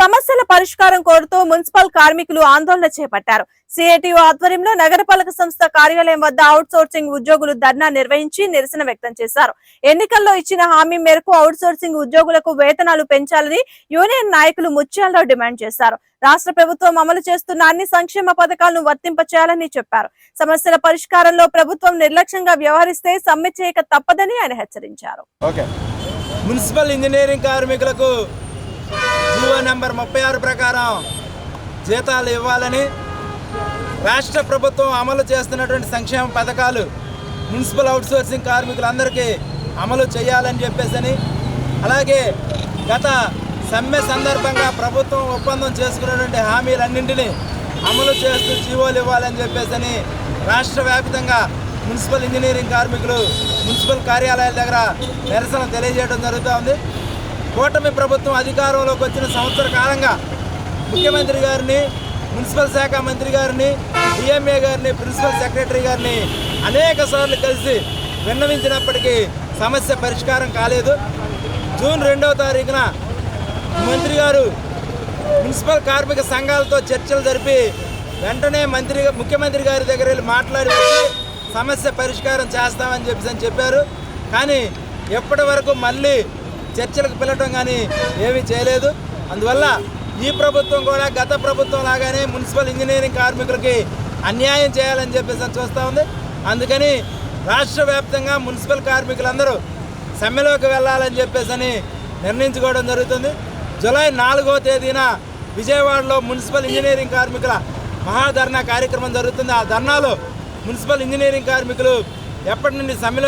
సమస్యల పరిష్కారం కోరుతూ మున్సిపల్ కార్మికులు ఆందోళన చేపట్టారు. సిఐటియు ఆధ్వర్యంలో నగరపాలక సంస్థ కార్యాలయం వద్ద అవుట్ సోర్సింగ్ ఉద్యోగులు ధర్నా నిర్వహించి నిరసన వ్యక్తం చేశారు. ఎన్నికల్లో ఇచ్చిన హామీ మేరకు అవుట్ సోర్సింగ్ ఉద్యోగులకు వేతనాలు పెంచాలని యూనియన్ నాయకులు ముత్యాలరావు డిమాండ్ చేశారు. రాష్ట్ర ప్రభుత్వం అమలు చేస్తున్న అన్ని సంక్షేమ పథకాలను వర్తింపచేయాలని చెప్పారు. సమస్యల పరిష్కారంలో ప్రభుత్వం నిర్లక్ష్యంగా వ్యవహరిస్తే సమ్మె చేయక తప్పదని ఆయన హెచ్చరించారు. మున్సిపల్ ఇంజనీరింగ్ కార్మికులకు జీవో నెంబర్ ముప్పై ఆరు ప్రకారం జీతాలు ఇవ్వాలని రాష్ట్ర ప్రభుత్వం అమలు చేస్తున్నటువంటి సంక్షేమ పథకాలు మున్సిపల్ అవుట్సోర్సింగ్ కార్మికులందరికీ అమలు చేయాలని చెప్పేసి అలాగే గత సమ్మె సందర్భంగా ప్రభుత్వం ఒప్పందం చేసుకున్నటువంటి హామీలన్నింటినీ అమలు చేస్తూ జీవోలు ఇవ్వాలని చెప్పేసి రాష్ట్ర వ్యాప్తంగా మున్సిపల్ ఇంజనీరింగ్ కార్మికులు మున్సిపల్ కార్యాలయాల దగ్గర నిరసన తెలియజేయడం జరుగుతూ ఉంది. కూటమి ప్రభుత్వం అధికారంలోకి వచ్చిన సంవత్సర కాలంగా ముఖ్యమంత్రి గారిని మున్సిపల్ శాఖ మంత్రి గారిని డిఎంఏ గారిని ప్రిన్సిపల్ సెక్రటరీ గారిని అనేక సార్లు కలిసి విన్నవించినప్పటికీ సమస్య పరిష్కారం కాలేదు. జూన్ రెండవ తారీఖున మంత్రి గారు మున్సిపల్ కార్మిక సంఘాలతో చర్చలు జరిపి వెంటనే మంత్రి ముఖ్యమంత్రి గారి దగ్గర వెళ్ళి మాట్లాడి సమస్య పరిష్కారం చేస్తామని చెప్పేసి అని చెప్పారు. కానీ ఎప్పటి వరకు మళ్ళీ చర్చలకు పిలవటం కానీ ఏమీ చేయలేదు. అందువల్ల ఈ ప్రభుత్వం కూడా గత ప్రభుత్వం లాగానే మున్సిపల్ ఇంజనీరింగ్ కార్మికులకి అన్యాయం చేయాలని చెప్పేసి అని చూస్తూ ఉంది. అందుకని రాష్ట్ర వ్యాప్తంగా మున్సిపల్ కార్మికులందరూ సమ్మెలోకి వెళ్ళాలని చెప్పేసి అని నిర్ణయించుకోవడం జరుగుతుంది. జూలై నాలుగో తేదీన విజయవాడలో మున్సిపల్ ఇంజనీరింగ్ కార్మికుల మహాధర్నా కార్యక్రమం జరుగుతుంది. ఆ ధర్నాలో మున్సిపల్ ఇంజనీరింగ్ కార్మికులు ఎప్పటి నుండి సమ్మెలో